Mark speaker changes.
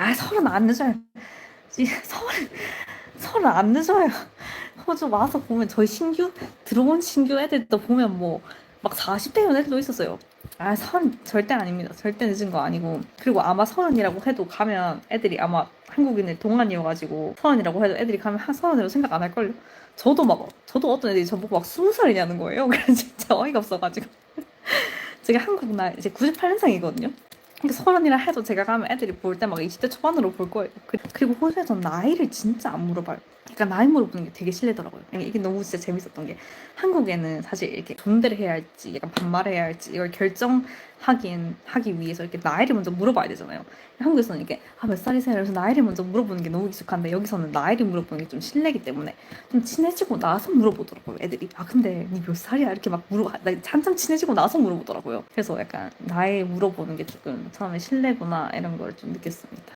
Speaker 1: 아 서른 안 늦어요. 이 서른 서른 안 늦어요. 호주 와서 보면 저희 신규 들어온 신규 애들도 보면 뭐 막 40대인 애들도 있었어요. 아 서른 절대 아닙니다. 절대 늦은 거 아니고 그리고 아마 서른이라고 해도 가면 애들이 아마 한국인들 동안이어가지고 서른이라고 해도 애들이 가면 한 서른이라고 생각 안 할걸요. 저도 막 저도 어떤 애들이 저보고 막 스무 살이냐는 거예요. 그래서 진짜 어이가 없어가지고 제가 한국 나 이제 98년생이거든요. 그러니까 서른이라 해도 제가 가면 애들이 볼 때 막 20대 초반으로 볼 거예요. 그- 그리고 호주에서 나이를 진짜 안 물어봐요. 그러니까 나이 물어보는 게 되게 실례더라고요. 그러니까 이게 너무 진짜 재밌었던 게 한국에는 사실 이렇게 존대를 해야 할지 약간 반말해야 할지 이걸 결정 하긴 하기 위해서 이렇게 나이를 먼저 물어봐야 되잖아요. 한국에서는 이렇게 아, 몇 살이세요? 그래서 나이를 먼저 물어보는 게 너무 익숙한데 여기서는 나이를 물어보는 게 좀 실례기 때문에 좀 친해지고 나서 물어보더라고요. 애들이 아 근데 니 몇 살이야? 이렇게 막 물어 나 한참 친해지고 나서 물어보더라고요. 그래서 약간 나이 물어보는 게 조금 처음에 실례구나 이런 걸 좀 느꼈습니다.